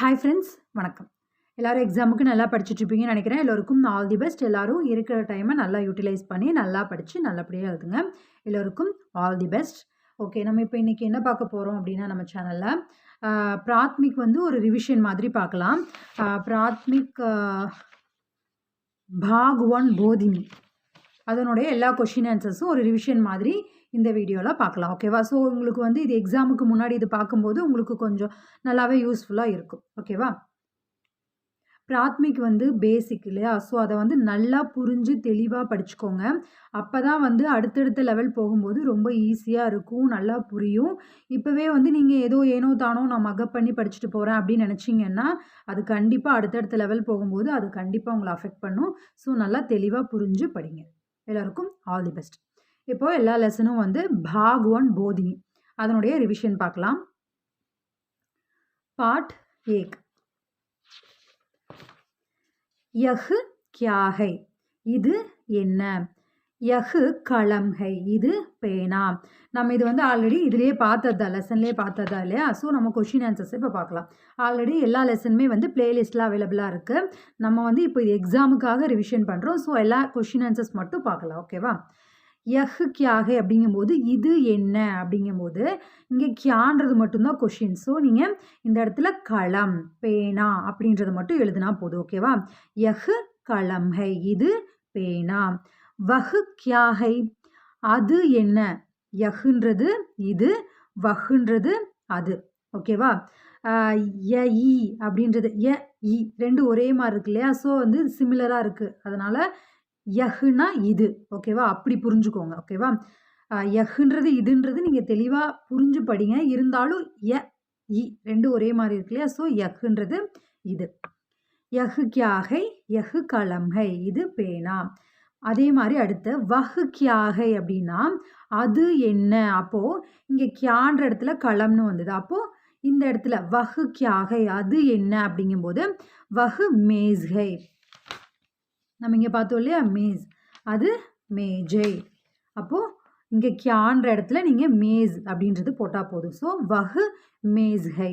Hi friends வணக்கம். எல்லோரும் எக்ஸாமுக்கு நல்லா படிச்சிட்டுருப்பீங்கன்னு நினைக்கிறேன். எல்லோருக்கும் ஆல் தி பெஸ்ட் எல்லோரும் இருக்கிற டைமை நல்லா யூட்டிலைஸ் பண்ணி நல்லா படித்து நல்லபடியாக எழுதுங்க. எல்லோருக்கும் ஆல் தி பெஸ்ட் ஓகே நம்ம இப்போ இன்றைக்கி என்ன பார்க்க போகிறோம் அப்படின்னா நம்ம சேனலில் பிராத்மிக் வந்து ஒரு ரிவிஷன் மாதிரி பார்க்கலாம். பிராத்மிக் பாக் ஒன் போதினி. அதனுடைய எல்லா கொஷின் ஆன்சர்ஸும் ஒரு ரிவிஷன் மாதிரி இந்த வீடியோவில் பார்க்கலாம் ஓகேவா ஸோ உங்களுக்கு வந்து இது எக்ஸாமுக்கு முன்னாடி இது பார்க்கும்போது உங்களுக்கு கொஞ்சம் நல்லாவே யூஸ்ஃபுல்லாக இருக்கும் ஓகேவா பிராத்மிக் வந்து பேசிக் இல்லையா? ஸோ அதை வந்து நல்லா புரிஞ்சு தெளிவாக படிச்சுக்கோங்க. அப்போ தான் வந்து அடுத்தடுத்த லெவல் போகும்போது ரொம்ப ஈஸியாக இருக்கும் நல்லா புரியும். இப்போவே வந்து நீங்கள் ஏதோ ஏனோ தானோ நான் மகப் பண்ணி படிச்சுட்டு போகிறேன் அப்படின்னு நினச்சிங்கன்னா அது கண்டிப்பாக அடுத்தடுத்த லெவல் போகும்போது அது கண்டிப்பாக உங்களை அஃபெக்ட் பண்ணும். ஸோ நல்லா தெளிவாக புரிஞ்சு படிங்க. எல்லாருக்கும் ஆல் தி பெஸ்ட். இப்போது எல்லா லெசனும் வந்து பாக் ஒன் போதினி. அதனுடைய ரிவிஷன் பார்க்கலாம். பாட் ஏக். யஹ் கியாகை. இது என்ன? யஹு களம்ஹை. இது பேனா. நம்ம இது வந்து ஆல்ரெடி இதுலேயே பார்த்ததா? லெசன்லேயே பார்த்ததா இல்லையா? ஸோ நம்ம கொஷின் ஆன்சர்ஸ் இப்போ பார்க்கலாம். ஆல்ரெடி எல்லா லெசனுமே வந்து பிளேலிஸ்ட்டில் அவைலபிளாக இருக்குது நம்ம வந்து இப்போ இது எக்ஸாமுக்காக ரிவிஷன் பண்ணுறோம் ஸோ எல்லா கொஷின் ஆன்சர்ஸ் மட்டும் பார்க்கலாம். ஓகேவா யஹு கியாகை அப்படிங்கும்போது இது என்ன அப்படிங்கும்போது இங்கே கியான்றது மட்டும்தான் கொஷின் ஸோ நீங்கள் இந்த இடத்துல களம் பேனா அப்படின்றத மட்டும் எழுதுனா போதும் ஓகேவா யஹு களம் ஹை இது பேனா. வஹு கியாகை அது என்ன? யஹுன்றது இது வஹுன்றது அது ஓகேவா ய இ அப்படின்றது ய இ ரெண்டு ஒரே மாதிரி இருக்கு இல்லையா? ஸோ வந்து சிமிலராக இருக்குது அதனால் யஹ்னா இது. ஓகேவா? அப்படி புரிஞ்சுக்கோங்க. ஓகேவா? யஹுன்றது யஹ்ன்றது இதுன்றது நீங்கள் தெளிவாக புரிஞ்சு படிங்க இருந்தாலும் ய இ ரெண்டும் ஒரே மாதிரி இருக்கு இல்லையா? ஸோ யஹ்ன்றது இது. யஹு கியாகை? யஹு கலம்ஹை இது பேனா. அதே மாதிரி அடுத்து வஹு கியாகை அப்படின்னா அது என்ன? அப்போது இங்கே கியான்ற இடத்துல களம்னு வந்தது. அப்போது இந்த இடத்துல வஹு கியாகை அது என்ன? அப்படிங்கும்போது வஹு மேஸ்கை. நம்ம இங்கே பார்த்தோம் இல்லையா? மேஸ் அது மேஜை அப்போது இங்கே கியான்ற இடத்துல நீங்கள் மேஸ் அப்படின்றது போட்டால் போதும். ஸோ வஹு மேஸ்கை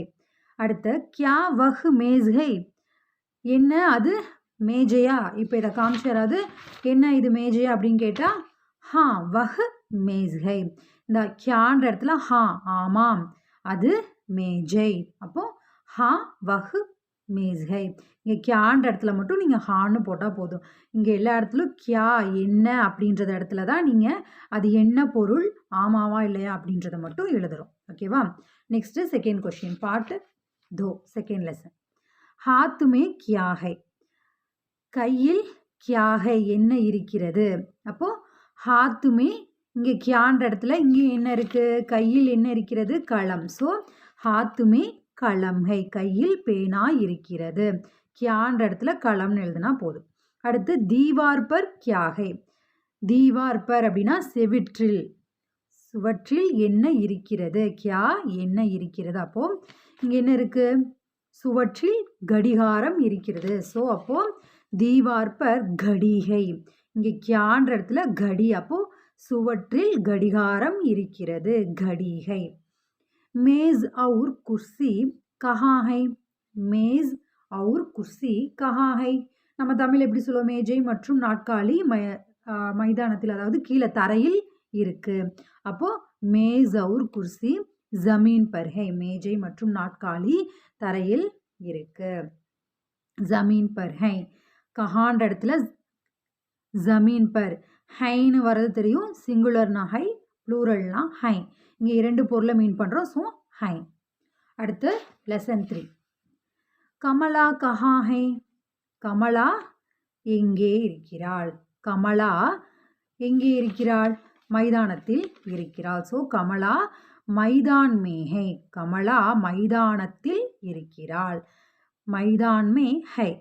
அடுத்த கியா வஹு மேஸ்கை என்ன அது? மேஜையா இப்போ இதை காமிச்சாராது என்ன இது மேஜையா அப்படின்னு கேட்டால் ஹா வகு மேஸ்கை இந்த கியான்ற இடத்துல ஹா ஆமாம். அது மேஜை அப்போது ஹா வகு மேஸ்கை இங்கே கியான்ற இடத்துல மட்டும் நீங்கள் ஹான்னு போட்டால் போதும். இங்கே எல்லா இடத்துலையும் கியா என்ன அப்படின்றத இடத்துல தான் நீங்கள் அது என்ன பொருள் ஆமாவா இல்லையா அப்படின்றத மட்டும் எழுதுறோம் ஓகேவா நெக்ஸ்ட்டு செகண்ட் கொஷின் பாட்டு தோ செகண்ட் லெசன் ஹாத்துமே கியாகை கையில் கியாகை என்ன இருக்கிறது? அப்போது ஹாத்துமே இங்கே கியான்ற இடத்துல இங்கே என்ன இருக்குது கையில் என்ன இருக்கிறது? களம். ஸோ ஹாத்துமே களம்ஹை கையில் பேனா இருக்கிறது கியான்ற இடத்துல களம்னு எழுதுனா போதும். அடுத்து தீவார்பர் கியாகை. தீவார்பர் அப்படின்னா செவிற்றில். சுவற்றில் என்ன இருக்கிறது? கியா என்ன இருக்கிறது? அப்போ இங்கே என்ன இருக்கு? சுவற்றில் கடிகாரம் இருக்கிறது. ஸோ அப்போ தீவார்பர் கடிகை. இங்கே கியான்ற இடத்துல கடி. அப்போ சுவற்றில் கடிகாரம் இருக்கிறது. கடிகை. மேஸ் அவுர் குர்சி கஹாஹை. மேஸ் அவுர் குர்சி கஹாஹை. நம்ம தமிழ் எப்படி சொல்லுவோம்? மேஜை மற்றும் நாட்காலி மை மைதானத்தில் அதாவது கீழே தரையில் இருக்கு. அப்போ மேஸ் அவுர் குர்சி ஜமீன் பர் ஹை மேஜை மற்றும் நாட்காலி தரையில் இருக்கு. ஜமீன் பர் ஹை கஹான்ற இடத்துல ஜமீன் பர். ஹைன்னு வர்றது தெரியும். சிங்குலர்னா ஹை ப்ளூரல்னா ஹை. இங்கே இரண்டு பொருளை மீன் பண்ணுறோம் ஸோ ஹை அடுத்து லெசன் த்ரீ கமலா கஹா ஹை? கமலா எங்கே இருக்கிறாள்? கமலா எங்கே இருக்கிறாள்? மைதானத்தில் இருக்கிறாள். ஸோ கமலா மைதான் மேஹை கமலா மைதானத்தில் இருக்கிறாள். மைதான் மே ஹை.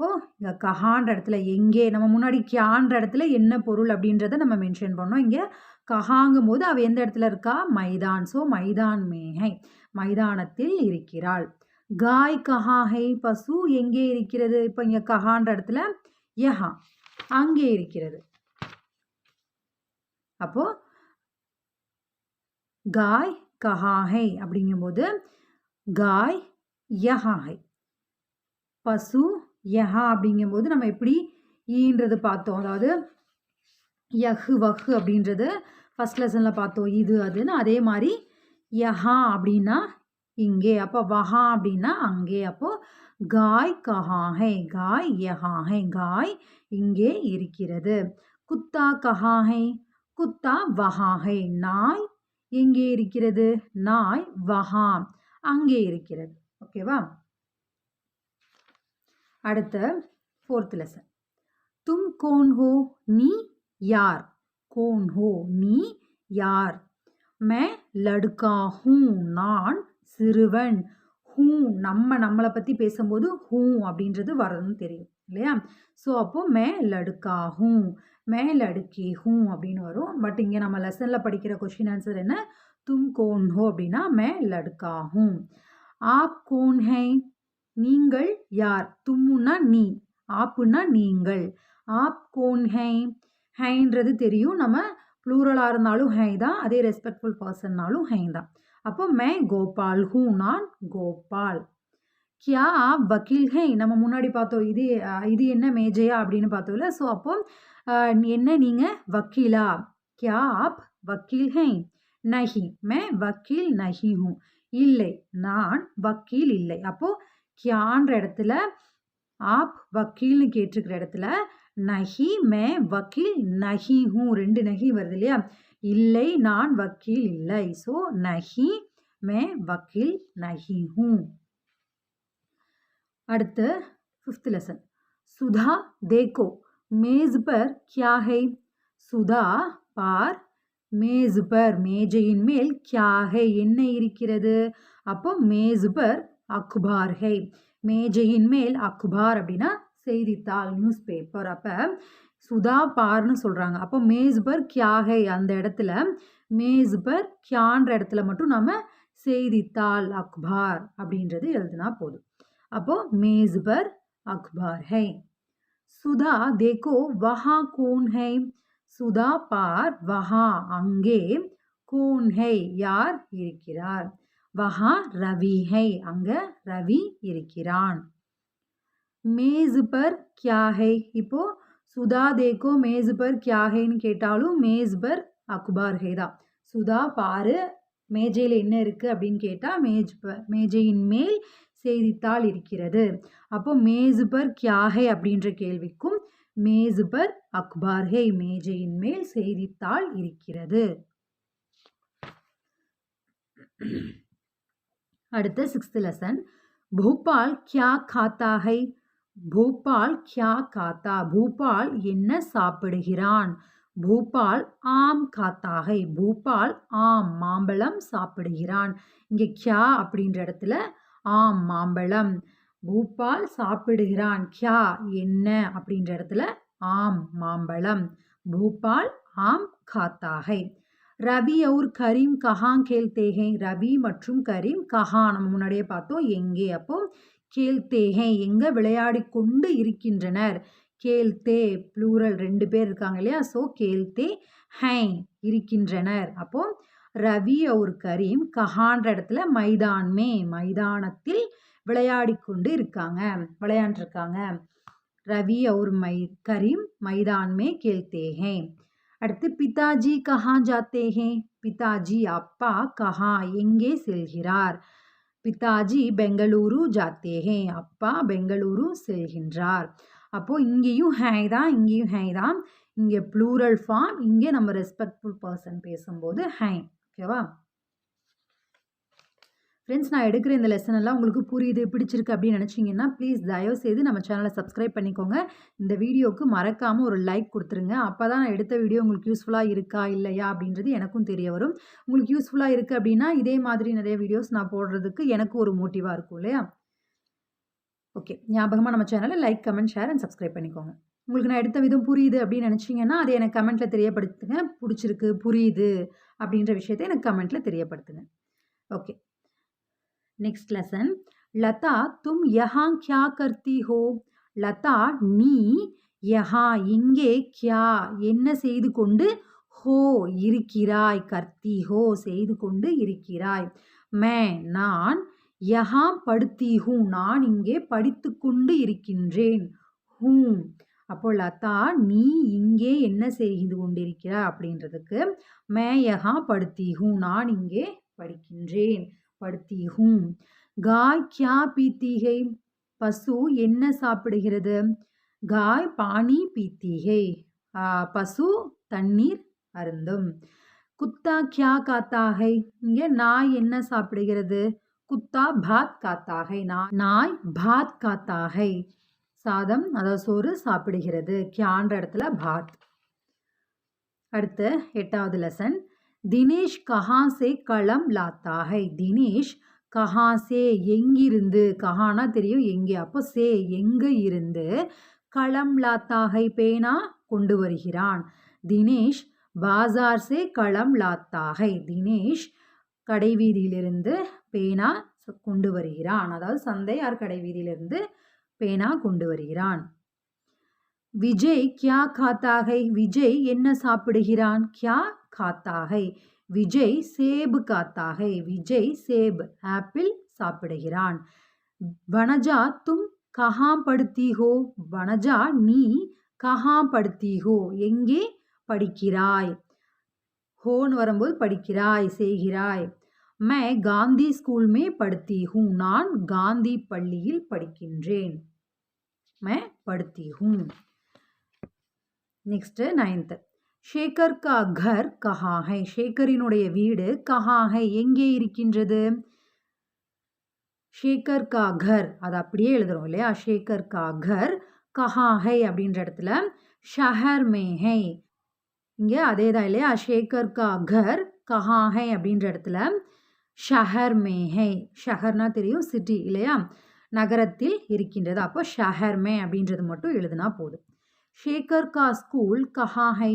ஓ இங்கே கஹான்ற இடத்துல எங்கே? நம்ம முன்னாடி கியான்ற இடத்துல என்ன பொருள் அப்படின்றத நம்ம மென்ஷன் பண்ணோம். இங்கே கஹாங்கும் போது அவள் எந்த இடத்துல இருக்கா? மைதான். ஸோ மைதான் மேகை. மைதானத்தில் இருக்கிறாள். காய் கஹாஹை பசு எங்கே இருக்கிறது? இப்போ இங்கே கஹான்ற இடத்துல யஹா அங்கே இருக்கிறது. அப்போ காய் கஹாஹை அப்படிங்கும்போது காய் யஹாஹை பசு யஹா அப்படிங்கும்போது நம்ம எப்படி ஈன்றது பார்த்தோம். அதாவது யஹு வஹு அப்படின்றது ஃபஸ்ட் லெசனில் பார்த்தோம். இது அதுன்னு அதே மாதிரி யஹா அப்படின்னா இங்கே அப்போ வஹா அப்படின்னா அங்கே அப்போது காய் கஹாஹே காய் யஹாஹே காய் இங்கே இருக்கிறது. குத்தா கஹாஹே குத்தா வஹாஹே நாய் எங்கே இருக்கிறது. நாய் வஹா அங்கே இருக்கிறது. ஓகேவா அடுத்த ஃபோர்த் லெசன் தும் கோன் ஹோ நீ யார்? கோன் ஹோ நீ யார்? மே லடுக்கா ஹூ நான் சிறுவன். ஹூ நம்ம நம்மளை பற்றி பேசும்போது ஹூ அப்படின்றது வரதுன்னு தெரியும் இல்லையா? ஸோ அப்போது மே லடுக்கா ஹூ மே லடுக்கி ஹூ அப்படின்னு வரும். பட் இங்கே நம்ம லெசனில் படிக்கிற கொஷின் ஆன்சர் என்ன? தும் கோன் ஹோ அப்படின்னா மே லடுக்கா ஹூ. ஆப் கோன் ஹை நீங்கள் யார்? தும்முன்னா நீ ஆப்புன்னா நீங்கள். ஆப் கோன் ஹை ஹைன்றது தெரியும். நம்ம ப்ளூரலாக இருந்தாலும் ஹை தான். அதே ரெஸ்பெக்ட்ஃபுல் பர்சன்னாலும் ஹை தான். அப்போ மே கோபால் ஹூ நான் கோபால். கியா ஆப் வக்கீல் ஹே? நம்ம முன்னாடி பார்த்தோம். இது இது என்ன மேஜையா அப்படின்னு பார்த்தோம்ல. ஸோ அப்போ என்ன நீங்கள் வக்கீலா. கியா ஆப் வக்கீல் ஹே? நஹி. மே வக்கீல் நஹி ஹூ. இல்லை. நான் வக்கீல் இல்லை. அப்போது கியான்ற இடத்துல ஆப் வக்கீல்னு கேட்டிருக்கிற இடத்துல நஹி மே வக்கீல் நஹி ஹூ. ரெண்டு நஹி வருது இல்லையா? இல்லை நான் வக்கீல் இல்லை. ஸோ நஹி மே வக்கீல் நஹி ஹூ. அடுத்து ஃபிஃப்த் லெசன் சுதா தேக்கோ. மேஸ் பர் கியா ஹை? சுதா பார் மேஸ் பர் மேஜையின் மேல் கியா ஹை? என்ன இருக்கிறது? அப்போ மேஸ் பர் அக்பார் ஹை. மேஜையின் மேல் அக்பார் அப்படின்னா செய்தித்தாள் நியூஸ் பேப்பர் அப்போ சுதா பார்னு சொல்கிறாங்க அப்போ மேஸ்பர் கியாகை அந்த இடத்துல மேஸ்பர் கியான்ற இடத்துல மட்டும் நம்ம செய்தித்தாள் அக்பார் அப்படின்றது எழுதுனா போதும். அப்போ மேஸ்பர் அக்பார் ஹை. சுதா தேக்கோ வஹா கோன் ஹை. சுதா பார் வஹா அங்கே கோன் ஹை. யார் இருக்கிறார்? வஹா ரவி ஹை. அங்க ரவி இருக்கிறான். மேஸ் பர் கியாஹே இப்போ சுதா தேக்கோ மேஸ் பர் கியாஹேன்னு கேட்டாலும் மேஸ் பர் அக்பார் ஹே தான். சுதா பாரு மேஜையில் என்ன இருக்குது அப்படின்னு கேட்டால் மேஜ் மேஜையின் மேல் செய்தித்தாள் இருக்கிறது. அப்போ மேஸ் பர் கியாஹை அப்படின்ற கேள்விக்கும் மேஸ் பர் அக்பார் ஹை மேஜையின் மேல் செய்தித்தாள் இருக்கிறது. அடுத்த சிக்ஸ்த் லெசன் போபால் கியா காத்தா பூபால் கியா காத்தா. பூபால் என்ன சாப்பிடுகிறான்? பூபால் ஆம் காத்தாகை. பூபால் ஆம் மாம்பழம் சாப்பிடுகிறான். இங்கே கியா அப்படின்ற இடத்துல ஆம் மாம்பழம். பூபால் சாப்பிடுகிறான். கியா என்ன அப்படின்ற இடத்துல ஆம் மாம்பழம். பூபால் ஆம் காத்தாகை. ரவி அவுர் கரீம் கஹாங் கேள்தேகை ரவி மற்றும் கரீம் கஹா நம்ம முன்னாடியே பார்த்தோம். எங்கே? அப்போ கேள்தேகை எங்கே விளையாடி கொண்டு இருக்கின்றனர்? கேள்தே ப்ளூரல் ரெண்டு பேர் இருக்காங்க இல்லையா? ஸோ கேள்தே ஹை இருக்கின்றனர். அப்போ ரவி ஒரு கரீம் கஹான்ற இடத்துல மைதான்மே மைதானத்தில் விளையாடி கொண்டு இருக்காங்க விளையாண்டுருக்காங்க. ரவி ஒரு மை கரீம் மைதான்மே கேள்தேகே அடுத்து பிதாஜி கஹா ஜாத்தேகே பிதாஜி அப்பா கஹா எங்கே செல்கிறார்? பிதாஜி பெங்களூரு ஜாத்தேகே. அப்பா பெங்களூரு செல்கின்றார். அப்போது இங்கேயும் ஹே தான் இங்கேயும் ஹே தான் இங்கே ப்ளூரல் ஃபார்ம் இங்கே நம்ம ரெஸ்பெக்ட்ஃபுல் பர்சன் பேசும்போது ஹே ஓகேவா ஃப்ரெண்ட்ஸ் நான் எடுக்கிற இந்த லெசன் எல்லாம் உங்களுக்கு புரியுது பிடிச்சிருக்கு அப்படின்னு நினச்சிங்கன்னா ப்ளீஸ் தயவு செய்து நம்ம சேனலை சப்ஸ்கிரைப் பண்ணிக்கோங்க. இந்த வீடியோவுக்கு மறக்காமல் ஒரு லைக் கொடுத்துருங்க. அப்போ தான் நான் எடுத்த வீடியோ உங்களுக்கு யூஸ்ஃபுல்லாக இருக்கா இல்லையா அப்படின்றது எனக்கும் தெரிய வரும். உங்களுக்கு யூஸ்ஃபுல்லாக இருக்குது அப்படின்னா இதே மாதிரி நிறைய வீடியோஸ் நான் போடுறதுக்கு எனக்கு ஒரு மோட்டிவாக இருக்கும் இல்லையா? ஓகே ஞாபகமாக நம்ம சேனலை like comment share and subscribe பண்ணிக்கோங்க. உங்களுக்கு நான் எடுத்த விதம் புரியுது அப்படின்னு நினச்சிங்கன்னா அதை எனக்கு கமெண்ட்டில் தெரியப்படுத்துங்க. பிடிச்சிருக்கு புரியுது அப்படின்ற விஷயத்தை எனக்கு கமெண்ட்டில் தெரியப்படுத்துங்க. ஓகே नेक्स्ट लेसन लता तुम यहाँ क्या करती हो லதா நீ யஹா இங்கே கியா என்ன செய்து கொண்டு ஹோ இருக்கிறாய் கர்த்தி ஹோ செய்து கொண்டு இருக்கிறாய் மே நான் யஹா படுத்தி ஹூ நான் இங்கே படித்து கொண்டு இருக்கின்றேன் ஹூம் அப்போ லதா நீ இங்கே என்ன செய்து கொண்டிருக்கிறாய் அப்படின்றதுக்கு மே யஹா படுத்தி ஹூ நான் இங்கே படிக்கின்றேன் படுத்தி ஹூம் காய் கியா பீத்திகை? பசு என்ன சாப்பிடுகிறது? காய் பானி பீத்திகை. பசு தண்ணீர் அருந்தும். குத்தா கியா காத்தாகை? இங்கே நாய் என்ன சாப்பிடுகிறது? குத்தா பாத் காத்தாகை. நாய் பாத் காத்தாகை. சாதம் அதாவது சோறு சாப்பிடுகிறது. கியான்ற இடத்துல பாத். அடுத்து எட்டாவது லெசன் தினேஷ் கஹாசே களம் லாத்தாகை. தினேஷ் கஹாசே எங்கிருந்து? கஹானா தெரியும் எங்கே? அப்போ சே எங்கே இருந்து? களம் லாத்தாகை பேனா கொண்டு வருகிறான். தினேஷ் பாசார் சே களம் லாத்தாகை. தினேஷ் கடைவீதியிலிருந்து பேனா கொண்டு வருகிறான். அதாவது சந்தையார் கடைவீதியிலிருந்து பேனா கொண்டு வருகிறான். விஜய் கியா காத்தாகை? விஜய் என்ன சாப்பிடுகிறான்? கியா காத்தாகை. விஜய் சேபு காத்தாகை. விஜய் சேப் ஆப்பிள் சாப்பிடுகிறான். வனஜா தும் கஹா படுத்தி ஹோ வனஜா நீ கஹா படுத்தி ஹோ எங்கே படிக்கிறாய்? ஹோன்னு வரும்போது படிக்கிறாய் செய்கிறாய். மே காந்தி ஸ்கூல் மே படுத்தி ஹூ நான் காந்தி பள்ளியில் படிக்கின்றேன். மே படுத்தி ஹூ நெக்ஸ்ட்டு நைன்த்து. ஷேகர் கா கர் கஹாஹை. ஷேகரினுடைய வீடு கஹாஹை. எங்கே இருக்கின்றது? ஷேகர் கா கர். அதை அப்படியே எழுதுறோம் இல்லையா? ஷேகர் கா கர் கஹாஹை அப்படின்ற இடத்துல ஷஹர் மேஹை. இங்கே அதே தான் இல்லையா? ஷேகர் கா கர் கஹாஹை அப்படின்ற இடத்துல ஷஹர் மேஹை. ஷஹர்னா தெரியும் சிட்டி இல்லையா? நகரத்தில் இருக்கின்றது. அப்போ ஷஹர் மே அப்படின்றது மட்டும் எழுதுனா போதும். ஷேகர் கா ஸ்கூல் கஹாஹை.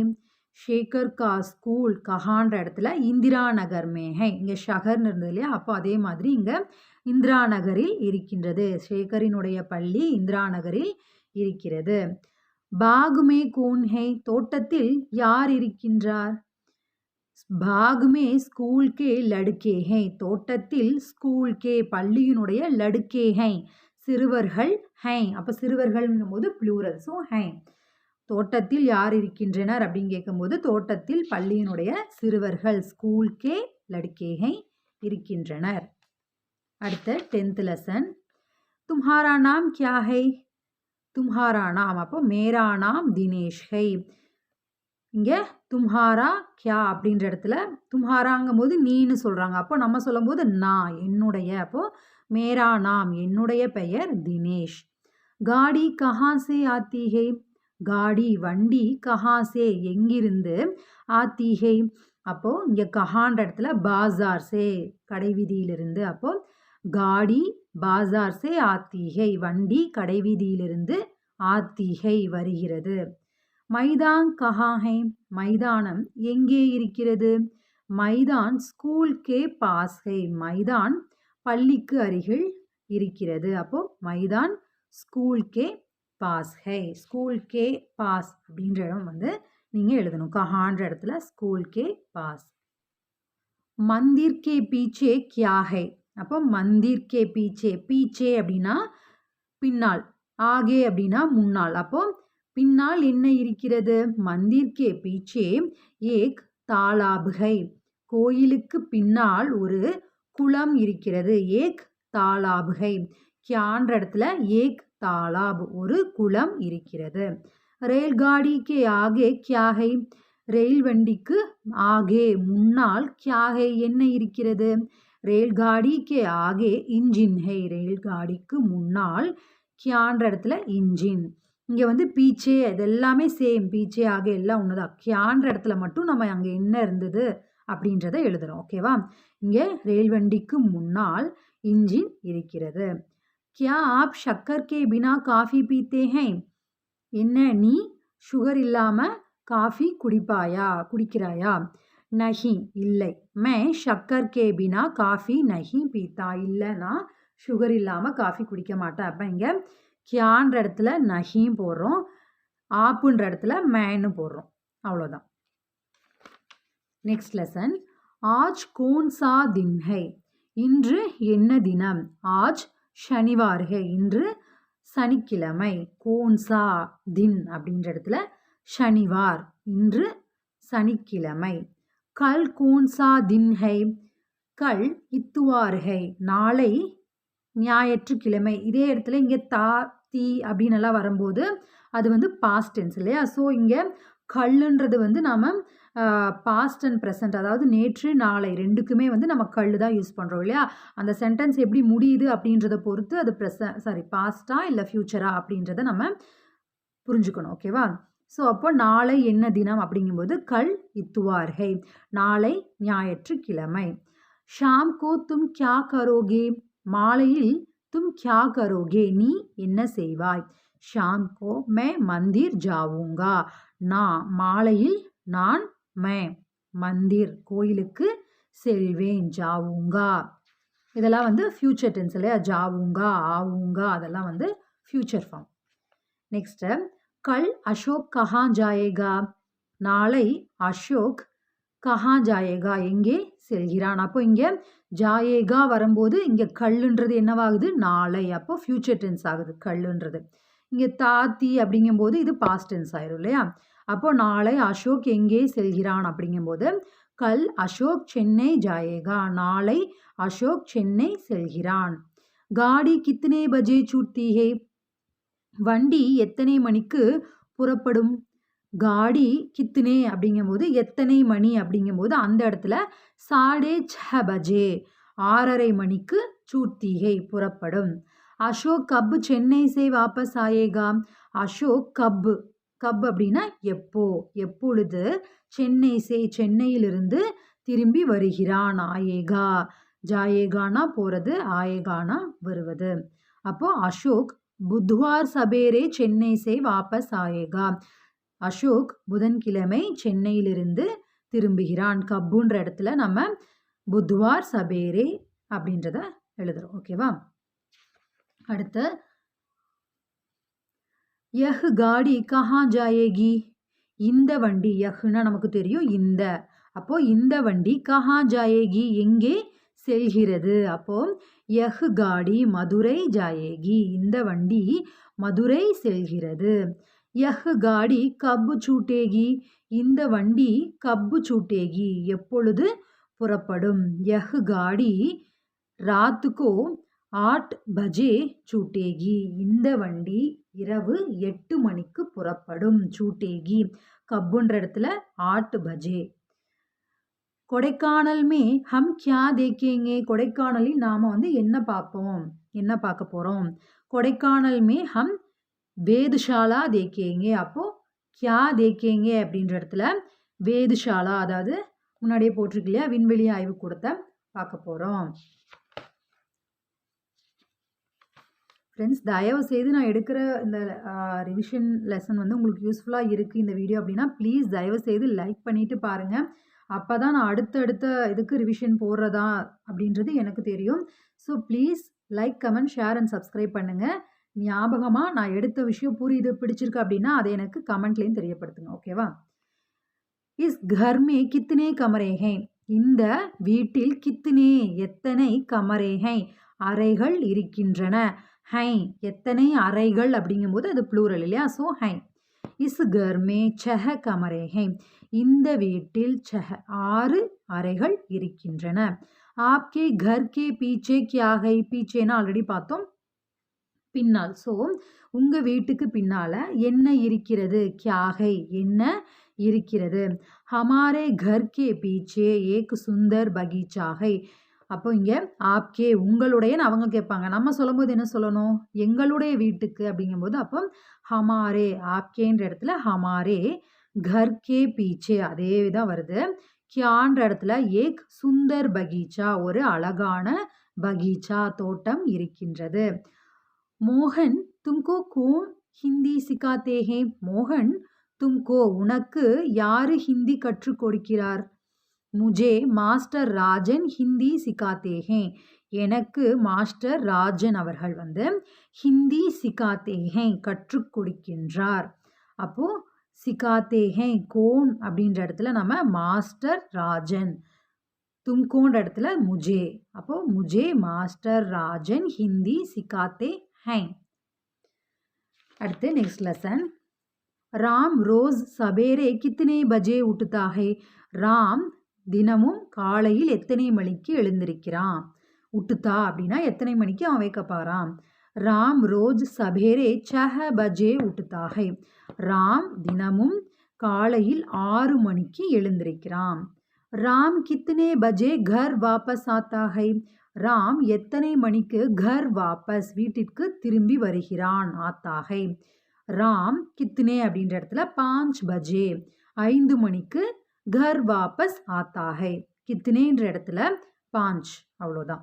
ஷேகர் கா ஸ்கூல் கஹான்ற இடத்துல இந்திரா நகர் மேஹை இங்கே ஷஹர்னு இருந்தது இல்லையா? அப்போ அதே மாதிரி இங்கே இந்திரா நகரில் இருக்கின்றது. ஷேகரினுடைய பள்ளி இந்திரா நகரில் இருக்கிறது. பாகுமே கூன்ஹே தோட்டத்தில் யார் இருக்கின்றார்? பாகுமே ஸ்கூல்கே லடுக்கேஹை தோட்டத்தில் ஸ்கூல்கே பள்ளியினுடைய லடுக்கேஹை சிறுவர்கள் ஹை. அப்போ சிறுவர்கள்ங்கும் போது ப்ளூரல் ஸோ ஹை. தோட்டத்தில் யார் இருக்கின்றனர் அப்படின்னு கேட்கும்போது தோட்டத்தில் பள்ளியினுடைய சிறுவர்கள் ஸ்கூல் கே லடுக்கேகை இருக்கின்றனர். அடுத்த டென்த் லெசன் தும்ஹாரா நாம் கியா ஹை? தும்ஹாரா நாம். அப்போ மேரா நாம் தினேஷ் ஹை. இங்கே தும்ஹாரா கியா அப்படின்ற இடத்துல தும்ஹாராங்கும் போது நீன்னு சொல்கிறாங்க அப்போ நம்ம சொல்லும்போது நான் என்னுடைய. அப்போது மேரா நாம் என்னுடைய பெயர் தினேஷ். காடி கஹா சே ஆத்தி காடி வண்டி கஹாசே எங்கிருந்து? ஆத்தீகை அப்போது இங்கே கஹான்ற இடத்துல பாசார்ஸே கடைவீதியிலிருந்து. அப்போது காடி பாசார்ஸே ஆத்தீகை வண்டி கடைவீதியிலிருந்து ஆத்தீகை வருகிறது. மைதான் கஹாஹை மைதானம் எங்கே இருக்கிறது? மைதான் ஸ்கூல் கே பாஸ்கை. மைதான் பள்ளிக்கு அருகில் இருக்கிறது. அப்போ மைதான் ஸ்கூல் கே பாஸ். ஹை ஸ்கூல் கே பாஸ் அப்படின்ற இடம் வந்து நீங்கள் எழுதணும். கஹான்ற இடத்துல ஸ்கூல் கே பாஸ். மந்திர் கே பீச்சே கியா ஹை? அப்போ மந்திர் கே பீச்சே. பீச்சே அப்படின்னா பின்னால். ஆகே அப்படின்னா முன்னால். அப்போ பின்னால் என்ன இருக்கிறது? மந்திர் கே பீச்சே ஏக் தாலாபுகை கோயிலுக்கு பின்னால் ஒரு குளம் இருக்கிறது. ஏக் தாலாபுகை கியான்ற இடத்துல ஏக் தாலாப் ஒரு குளம் இருக்கிறது. ரயில் கே ஆகே கியாகை. ரயில் வண்டிக்கு ஆகே. முன்னால் கியாகை என்ன இருக்கிறது? ரயில் காடிக்கே ஆகே இன்ஜின். ஹை ரயில்காடிக்கு முன்னால் கியான்ற இடத்துல இன்ஜின். இங்கே வந்து பீச்சே அது எல்லாமே சேம். பீச்சே ஆகே எல்லாம் ஒன்று தான் கியான்ற இடத்துல மட்டும் நம்ம அங்கே என்ன இருந்தது அப்படின்றத எழுதுகிறோம் ஓகேவா? இங்கே ரயில் வண்டிக்கு முன்னால் இன்ஜின் இருக்கிறது. क्या आप शक्कर के बिना காஃபி பீத்தே ஹை என்ன நீ சுகர் இல்லாமல் காஃபி குடிப்பாயா குடிக்கிறாயா நஹி இல்லை மே ஷக்கர் கே பினா காஃபி நஹி பீத்தா இல்லை நான் சுகர் இல்லாமல் காஃபி குடிக்க மாட்டேன் அப்போ இங்கே கியான்ற இடத்துல நஹியும் போடுறோம் ஆப்புன்ற இடத்துல மேன்னு போடுறோம் அவ்வளோதான் நெக்ஸ்ட் லெசன் ஆஜ் கோன் சா தின் ஹை இன்று என்ன தினம் ஆஜ் சனிவார் இன்று சனிக்கிழமை. கோன்சா தின் அப்படின்ற இடத்துல சனிவார் இன்று சனிக்கிழமை. கல் கோன்சா தின்ஹை கல் இத்துவார் ஹை நாளை ஞாயிற்றுக்கிழமை. இதே இடத்துல இங்கே தா தி அப்படின்னு எல்லாம் வரும்போது அது வந்து பாஸ்ட் டென்ஸ் இல்லையா? ஸோ இங்கே கல்லுன்றது வந்து நாம் பாஸ்ட் அண்ட் ப்ரெசன்ட் அதாவது நேற்று நாளை ரெண்டுக்குமே வந்து நம்ம கல் தான் யூஸ் பண்ணுறோம் இல்லையா? அந்த சென்டென்ஸ் எப்படி முடியுது அப்படின்றத பொறுத்து அது ப்ரெச சாரி பாஸ்டா இல்லை ஃப்யூச்சரா அப்படின்றத நம்ம புரிஞ்சுக்கணும் ஓகேவா ஸோ அப்போ நாளை என்ன தினம் அப்படிங்கும்போது கல் இத்துவார்கை. நாளை ஞாயிற்றுக்கிழமை ஷாம் கோ தும் கியா கரோகே? மாலையில் தும் கியா கரோகே நீ என்ன செய்வாய்? ஷாம் கோ மே மந்திர் ஜாவுங்கா. நான் மாலையில் நான் மே மந்திர் கோயிலுக்கு செல்வேன் ஜாவுங்கா. இதெல்லாம் வந்து ஃப்யூச்சர் டென்ஸ் இல்லையா? ஜாவுங்கா ஆவுங்கா அதெல்லாம் வந்து ஃப்யூச்சர் ஃபார்ம் நெக்ஸ்ட்டு கல் அசோக் கஹா ஜாயேகா. நாளை அசோக் கஹா ஜாயேகா எங்கே செல்கிறான்? அப்போ இங்கே ஜாயேகா வரும்போது இங்கே கல்லுன்றது என்னவாகுது? நாளை. அப்போ ஃப்யூச்சர் டென்ஸ் ஆகுது கல்லுன்றது. இங்கே தாத்தி அப்படிங்கும்போது இது பாஸ்ட் டென்ஸ் ஆயிரும் இல்லையா? அப்போ நாளை அசோக் எங்கே செல்கிறான் அப்படிங்கும்போது கல் அசோக் சென்னை ஜாயேகா நாளை அசோக் சென்னை செல்கிறான். காடி கித்தனை பஜே சுட்டி வண்டி எத்தனை மணிக்கு புறப்படும்? காடி கித்தனே அப்படிங்கும்போது எத்தனை மணி? அப்படிங்கும்போது அந்த இடத்துல சாடே ச பஜே ஆறரை மணிக்கு சூர்த்திகை புறப்படும். அசோக் கப் சென்னை சே வாபஸ் ஆயேகா அசோக் கப் கப் அப்படின்னா எப்போ எப்பொழுது? சென்னை சே சென்னையிலிருந்து திரும்பி வருகிறான் ஆயேகா. ஜாயேகானா போகிறது ஆயேகானா வருவது. அப்போ அசோக் புத்வார் சபேரே சென்னை சே வாபஸ் ஆயேகா. அசோக் புதன்கிழமை சென்னையிலிருந்து திரும்புகிறான். கப்புன்ற இடத்துல நம்ம புத்வார் சபேரே அப்படின்றத எழுதுறோம். ஓகேவா? அடுத்து யஹ் காடி கஹா ஜாயேகி. இந்த வண்டி யஹ்னா நமக்கு தெரியும் இந்த. அப்போ இந்த வண்டி கஹா ஜாயேகி எங்கே செல்கிறது? அப்போ யஹ் காடி மதுரை ஜாயேகி. இந்த வண்டி மதுரை செல்கிறது. யஹ் காடி கப்பு சூட்டேகி. இந்த வண்டி கப்பு சூட்டேகி. எப்பொழுது புறப்படும்? யஹ் காடி ராத்துக்கோ ஆட் பஜே சூட்டேகி. இந்த வண்டி இரவு எட்டு மணிக்கு புறப்படும் சூட்டேகி. கப்புன்ற இடத்துல ஆட்டு பஜே. கொடைக்கானல் மே ஹம் கியா தேக்கேங்க? கொடைக்கானலில் நாம் வந்து என்ன பார்ப்போம்? என்ன பார்க்க போகிறோம் கொடைக்கானல் மே ஹம் வேதுஷாலா தேக்கேங்க? அப்போது கியா தேக்கேங்க அப்படின்ற இடத்துல வேதுஷாலா அதாவது முன்னாடியே போட்டிருக்கு இல்லையா? விண்வெளி ஆய்வு கூடத்தை பார்க்க போகிறோம் ஃப்ரெண்ட்ஸ் தயவு செய்து நான் எடுக்கிற இந்த ரிவிஷன் லெசன் வந்து உங்களுக்கு யூஸ்ஃபுல்லாக இருக்குது இந்த வீடியோ அப்படின்னா ப்ளீஸ் தயவு செய்து லைக் பண்ணிவிட்டு பாருங்கள் அப்போ தான் நான் அடுத்தடுத்த இதுக்கு ரிவிஷன் போடுறதா அப்படின்றது எனக்கு தெரியும். So please like comment share and subscribe பண்ணுங்கள் ஞாபகமாக நான் எடுத்த விஷயம் புரியுது பிடிச்சிருக்கு அப்படின்னா அதை எனக்கு கமெண்ட்லேயும் தெரியப்படுத்துங்க. ஓகேவா இஸ் கர்மே கித்தனே கமரேகை இந்த வீட்டில் கித்தனே எத்தனை கமரேகை அறைகள் இருக்கின்றன. ஹை எத்தனை அறைகள் அப்படிங்கும்போது அது ப்ளூரல் இல்லையா? ஸோ ஹை இஸ் கர்மே செஹ கமரேகை இந்த வீட்டில் செஹ ஆறு அறைகள் இருக்கின்றன. ஆப்கே கர் கே பீச்சே கியாகை பீச்சேன்னு ஆல்ரெடி பார்த்தோம். பின்னால் ஸோ உங்கள் வீட்டுக்கு பின்னால் என்ன இருக்கிறது? கியாகை என்ன இருக்கிறது? ஹமாரே கர் கே பீச்சே ஏக் சுந்தர் பகீச்சாகை. அப்போ இங்கே ஆப்கே உங்களுடையன்னு அவங்க கேட்பாங்க. நம்ம சொல்லும்போது என்ன சொல்லணும்? எங்களுடைய வீட்டுக்கு. அப்படிங்கும்போது அப்போ ஹமாரே ஆப்கேன்ற இடத்துல ஹமாரே கர் கே பீச்சே. அதே தான் வருது. கியான்ற இடத்துல ஏக் சுந்தர் பகீச்சா. ஒரு அழகான பகீச்சா தோட்டம் இருக்கின்றது. மோகன் தும்கோ கூ ஹிந்தி சிக்காத்தேஹே மோகன் தும்கோ உனக்கு யாரு ஹிந்தி கற்றுக் கொடுக்கிறார்? முஜே மாஸ்டர் ராஜன் ஹிந்தி சிக்காத்தே ஹே எனக்கு மாஸ்டர் ராஜன் அவர்கள் வந்து ஹிந்தி சிக்காத்தே ஹே கற்றுக் கொடுக்கின்றார். அப்போது சிக்காத்தே ஹே கோன் அப்படின்ற இடத்துல நம்ம மாஸ்டர் ராஜன் தும்கோன்ற இடத்துல முஜே அப்போது முஜே மாஸ்டர் ராஜன் ஹிந்தி சிக்காத்தே ஹே அடுத்து நெக்ஸ்ட் லெசன் ராம் ரோஸ் சபேரே கித்தனை பஜே உட்டுதா ஹை ராம் தினமும் காலையில் எத்தனை மணிக்கு எழுந்திருக்கிறான்? உட்டுத்தா அப்படின்னா எத்தனை மணிக்கு அவன் வைக்கப்பாரான் ராம் ரோஜ் சபேரே சஹ பஜே உட்டுத்தாகை. ராம் தினமும் காலையில் ஆறு மணிக்கு எழுந்திருக்கிறான். ராம் கித்தனே பஜே கர் வாபஸ் ஆத்தாகை. ராம் எத்தனை மணிக்கு கர் வாபஸ் வீட்டிற்கு திரும்பி வருகிறான் ஆத்தாகை. ராம் கித்தனே அப்படின்ற இடத்துல பாஞ்ச் பஜே. ஐந்து மணிக்கு கர் வாபஸ் ஆத்தாகை. கித்தினேன்ற இடத்துல பாஞ்ச். அவ்வளோதான்.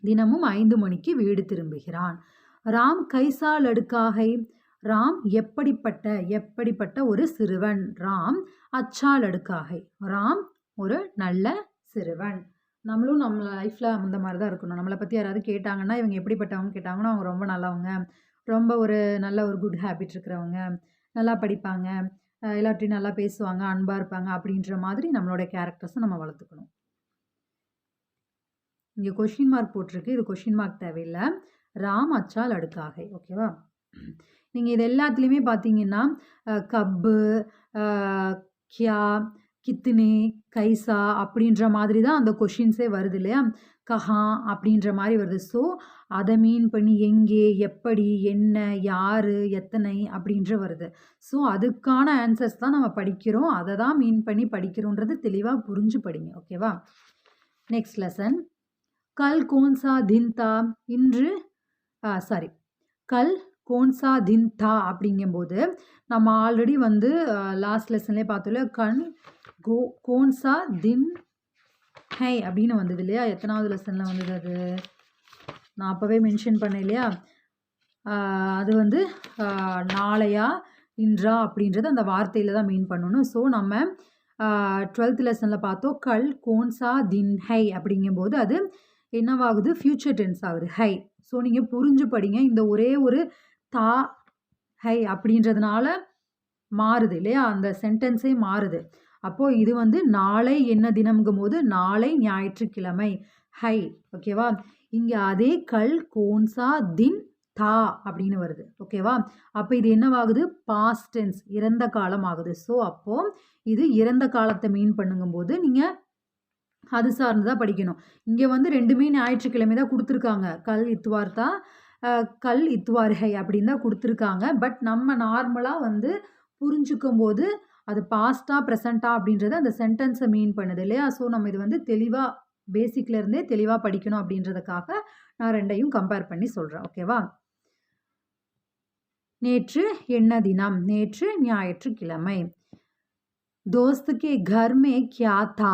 தினமும் ஐந்து மணிக்கு வீடு திரும்புகிறான். ராம் கைசால் அடுக்காகை. ராம் எப்படிப்பட்ட எப்படிப்பட்ட ஒரு சிறுவன்? ராம் அச்சால் அடுக்காகை. ராம் ஒரு நல்ல சிறுவன். நம்மளும் நம்ம லைஃப்பில் அந்த மாதிரி தான் இருக்கணும். நம்மளை பற்றி யாராவது கேட்டாங்கன்னா இவங்க எப்படிப்பட்டவங்க கேட்டாங்கன்னா அவங்க ரொம்ப நல்லவங்க. ரொம்ப ஒரு நல்ல ஒரு குட் ஹேபிட் இருக்கிறவங்க. நல்லா படிப்பாங்க. எல்லாத்தையும் நல்லா பேசுவாங்க அன்பாக இருப்பாங்க அப்படின்ற மாதிரி நம்மளோட கேரக்டர்ஸை நம்ம வளர்த்துக்கணும். இங்கே கொஷின் மார்க் போட்டிருக்கு. இது கொஷின் மார்க் தேவையில்லை. ராம் அச்சால் அடுக்காகை ஓகேவா நீங்கள் இது எல்லாத்துலேயுமே பார்த்தீங்கன்னா கப்பு கியா கித்துனே கைசா அப்படின்ற மாதிரி தான் அந்த கொஷின்ஸே வருது இல்லையா? கஹா அப்படின்ற மாதிரி வருது. ஸோ அதை மீன் பண்ணி எங்கே எப்படி என்ன யார் எத்தனை அப்படின்ற வருது. ஸோ அதுக்கான ஆன்சர்ஸ் தான் நம்ம படிக்கிறோம். அதை தான் மீன் பண்ணி படிக்கிறோன்றது தெளிவாக புரிஞ்சு படிங்க ஓகேவா நெக்ஸ்ட் லெசன் கல் கோன்சா தின்தா இன்று சாரி கல் கோன்சா தின்தா அப்படிங்கும்போது நம்ம ஆல்ரெடி வந்து லாஸ்ட் லெசன்லேயே பார்த்தோம்ல கண் கோ கோன்சா தின் ஹை அப்படின்னு வந்தது இல்லையா? எத்தனாவது லெசனில் வந்தது அது? நான் அப்போவே மென்ஷன் பண்ணேன் இல்லையா? அது வந்து நாளையா இன்றா அப்படின்றது அந்த வார்த்தையில் தான் மீன் பண்ணணும். ஸோ நம்ம டுவெல்த் லெசனில் பார்த்தோம் கல் கோன்சா தின் ஹை அப்படிங்கும்போது அது என்னவாகுது? ஃப்யூச்சர் டென்ஸ் ஆகுது. ஹை ஸோ நீங்கள் புரிஞ்சு படிங்க. இந்த ஒரே ஒரு தா ஹை அப்படின்றதுனால மாறுது இல்லையா? அந்த சென்டென்ஸே மாறுது. அப்போது இது வந்து நாளை என்ன தினம்ங்கும் போது நாளை ஞாயிற்றுக்கிழமை. ஹை ஓகேவா? இங்கே அதே கல் கோன்சா தின் தா அப்படின்னு வருது ஓகேவா? அப்போ இது என்னவாகுது? பாஸ்ட் டென்ஸ் இறந்த காலம் ஆகுது ஸோ அப்போது இது இறந்த காலத்தை மீன் பண்ணுங்கும்போது நீங்கள் அது சார்ந்து தான் படிக்கணும். இங்கே வந்து ரெண்டுமே ஞாயிற்றுக்கிழமை தான் கொடுத்துருக்காங்க. கல் இத்துவார்த்தா கல் இத்துவார்கை அப்படின்னு தான் கொடுத்துருக்காங்க. பட் நம்ம நார்மலாக வந்து புரிஞ்சுக்கும் போது அது பாஸ்டா ப்ரெசண்ட்டா அப்படின்றது அந்த சென்டென்ஸை மீன் பண்ணுது இல்லையா? ஸோ நம்ம இது வந்து தெளிவாக பேசிக்லேருந்தே தெளிவாக படிக்கணும் அப்படின்றதுக்காக நான் ரெண்டையும் கம்பேர் பண்ணி சொல்கிறேன் ஓகேவா நேற்று என்ன தினம்? நேற்று ஞாயிற்றுக்கிழமை. தோஸ்துக்கே கர்மே கியாத்தா.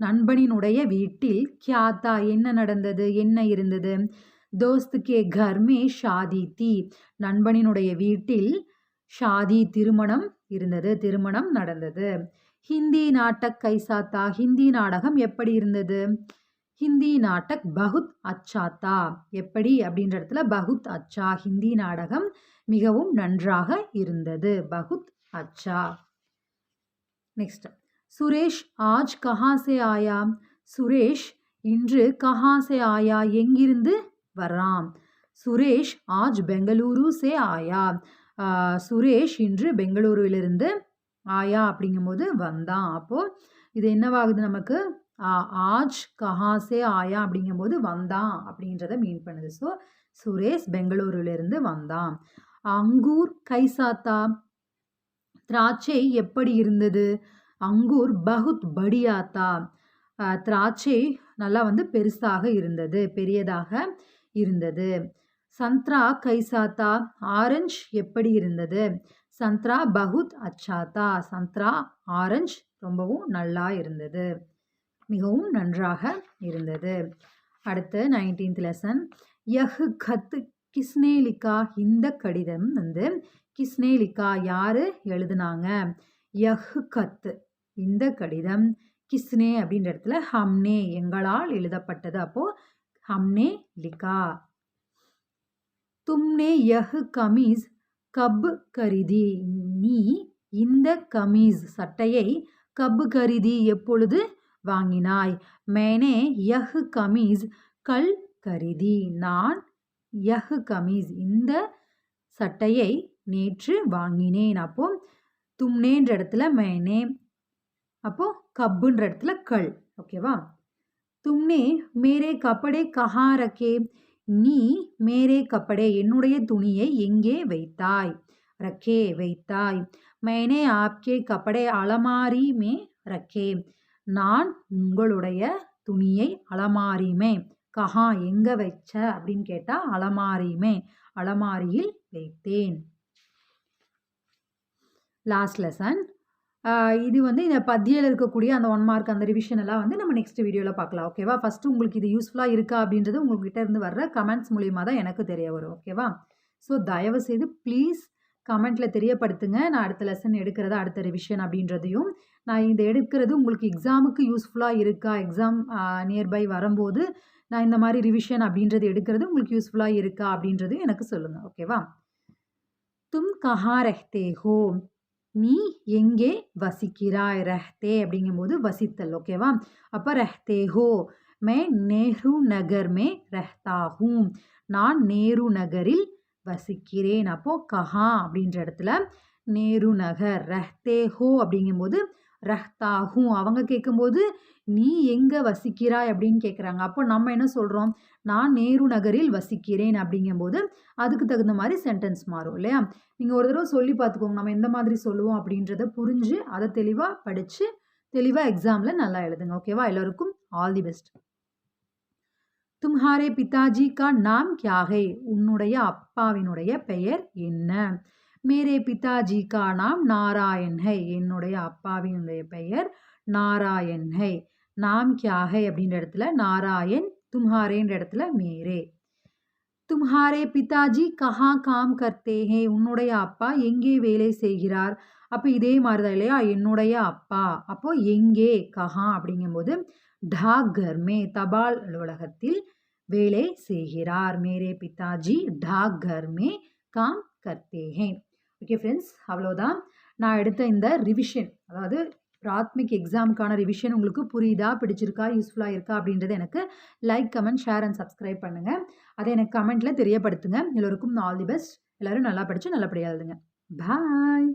நண்பனினுடைய வீட்டில் கியாத்தா என்ன நடந்தது? என்ன இருந்தது? தோஸ்துக்கே கர்மே ஷாதி தி நண்பனினுடைய வீட்டில் ஷாதி திருமணம் இருந்தது திருமணம் நடந்தது. ஹிந்தி நாட்டக் கைசாத்தா ஹிந்தி நாடகம் எப்படி இருந்தது? ஹிந்தி நாட்டக் பகுத் அச்சாத்தா எப்படி அப்படின்ற இடத்துல பகுத் அச்சா ஹிந்தி நாடகம் மிகவும் நன்றாக இருந்தது. பகுத் அச்சா. நெக்ஸ்ட் சுரேஷ் ஆஜ் கஹாசே ஆயா? சுரேஷ் இன்று கஹாசே ஆயா? எங்கிருந்து வராம் சுரேஷ் ஆஜ் பெங்களூரு சே ஆயா? சுரேஷ் இன்று பெங்களூருவிலிருந்து ஆயா அப்படிங்கும்போது வந்தான். அப்போது இது என்னவாகுது நமக்கு? ஆஜ் கஹாசே ஆயா அப்படிங்கும்போது வந்தான் அப்படின்றத மீன் பண்ணுது. ஸோ சுரேஷ் பெங்களூருவிலிருந்து வந்தான். அங்கூர் கைசாத்தா திராட்சை எப்படி இருந்தது? அங்கூர் பகுத் படியாத்தா திராட்சை நல்லா வந்து பெருசாக இருந்தது பெரியதாக இருந்தது. சந்த்ரா கைசாத்தா ஆரஞ்ச் எப்படி இருந்தது? சந்த்ரா பகுத் அச்சாத்தா. சந்த்ரா ஆரஞ்ச் ரொம்பவும் நல்லா இருந்தது. மிகவும் நன்றாக இருந்தது. அடுத்து நைன்டீன்த் லெசன் யஹ் கத் கிஸ்னேலிக்கா இந்த கடிதம் வந்து கிஸ்னேலிக்கா யார் எழுதுனாங்க? யஹ் கத் இந்த கடிதம். கிஸ்னே அப்படின்ற இடத்துல ஹம்னே எங்களால் எழுதப்பட்டது. அப்போது ஹம்னே லிகா. தும்னே யஹ் கமீஸ் கப் கரிதி. நீ இந்த கமீஸ் சட்டையை கப் கரிதி எப்பொழுது வாங்கினாய்? மேனே யஹ் கமீஸ் கல் கரிதி. நான் யஹ் கமீஸ் இந்த சட்டையை நேற்று வாங்கினேன். அப்போ தும்னேன்ற இடத்துல மேனே அப்போ கப்புன்ற இடத்துல கல். ஓகேவா? தும்னே மேரே கப்படே கஹா ரக்கே நீ மேரே கப்படே என்னுடைய துணியை எங்கே வைத்தாய்? ரக்கே வைத்தாய். மேனே ஆப்கே கப்படே அலமாரி மே ரக்கே. நான் உங்களுடைய துணியை அலமாரிமே. கஹா எங்க வச்ச? அப்படின்னு கேட்டா அலமாரிமே. அலமாரியில் வைத்தேன். லாஸ்ட் லெசன் இது வந்து இந்த பத்தியில் இருக்கக்கூடிய அந்த ஒன் மார்க் அந்த ரிவிஷன் எல்லாம் வந்து நம்ம நெக்ஸ்ட் வீடியோவில் பார்க்கலாம் ஓகேவா ஃபஸ்ட்டு உங்களுக்கு இது யூஸ்ஃபுல்லாக இருக்கா அப்படின்றது உங்கள்கிட்ட இருந்து வர்ற கமெண்ட்ஸ் மூலியமாக தான் எனக்கு தெரிய வரும் ஓகேவா ஸோ தயவு செய்து ப்ளீஸ் கமெண்ட்டில் தெரியப்படுத்துங்க. நான் அடுத்த லெசன் எடுக்கிறதா அடுத்த ரிவிஷன் அப்படின்றதையும். நான் இதை எடுக்கிறது உங்களுக்கு எக்ஸாமுக்கு யூஸ்ஃபுல்லாக இருக்கா? எக்ஸாம் நியர்பை வரும்போது நான் இந்த மாதிரி ரிவிஷன் அப்படின்றது எடுக்கிறது உங்களுக்கு யூஸ்ஃபுல்லாக இருக்கா அப்படின்றதையும் எனக்கு சொல்லுங்கள் ஓகேவா தும் கஹா ரெஹ்தே ஹோ. நீ எங்கே வசிக்கிறாய்? ரஹ்தே அப்படிங்கும்போது வசித்தல் ஓகேவா அப்போ ரஹ்தே ஹோ மே நேரு நகர் மே ரஹ்தாகும் நான் நேரு நகரில் வசிக்கிறேன். அப்போ கஹா அப்படின்ற இடத்துல நேரு நகர் ரஹ்தே ஹோ அப்படிங்கும்போது ரஹ்தாகும் அவங்க கேட்கும்போது நீ எங்கே வசிக்கிறாய்? அப்படின்னு கேட்குறாங்க அப்போ நம்ம என்ன சொல்கிறோம் நான் நேரு நகரில் வசிக்கிறேன். அப்படிங்கும்போது அதுக்கு தகுந்த மாதிரி சென்டென்ஸ் மாறும் இல்லையா? நீங்கள் ஒரு தடவை சொல்லி பார்த்துக்கோங்க. நம்ம எந்த மாதிரி சொல்லுவோம் அப்படின்றத புரிஞ்சு அதை தெளிவாக படித்து தெளிவாக எக்ஸாமில் நல்லா எழுதுங்க ஓகேவா? எல்லோருக்கும் ஆல் தி பெஸ்ட் தும்ஹாரே பிதாஜி கா நாம் கியாகை? உன்னுடைய அப்பாவினுடைய பெயர் என்ன? மேரே பிதாஜி கா நாம் நாராயண் ஹை. என்னுடைய அப்பாவினுடைய பெயர் நாராயண் ஹை. நாம் கியாகை அப்படின்ற இடத்துல நாராயண் தும்ஹாரேன்ற இடத்துல மேரே. தும்ஹாரே பிதாஜி கஹா காம் கர்த்தே ஹே? உன்னுடைய அப்பா எங்கே வேலை செய்கிறார்? அப்போ இதே மாதிரி தான் இல்லையா? என்னுடைய அப்பா. அப்போ எங்கே? கஹா அப்படிங்கும்போது டாக் கர்மே தபால் அலுவலகத்தில் வேலை செய்கிறார். மேரே பிதாஜி டாக் கர்மே காம் கர்த்தே ஹேன் ஓகே ஃப்ரெண்ட்ஸ் அவ்வளோதான் நான் எடுத்த இந்த ரிவிஷன் அதாவது பிராத்மிக் எக்ஸாமுக்கான ரிவிஷன் உங்களுக்கு புரியுதா பிடிச்சிருக்கா யூஸ்ஃபுல்லாக இருக்கா அப்படின்றது எனக்கு like comment share and subscribe பண்ணுங்கள் அதை எனக்கு கமெண்ட்டில் தெரியப்படுத்துங்க. எல்லோருக்கும் ஆல் தி பெஸ்ட் எல்லோரும் நல்லா படித்து நல்லபடியாக எழுதுங்க. பாய்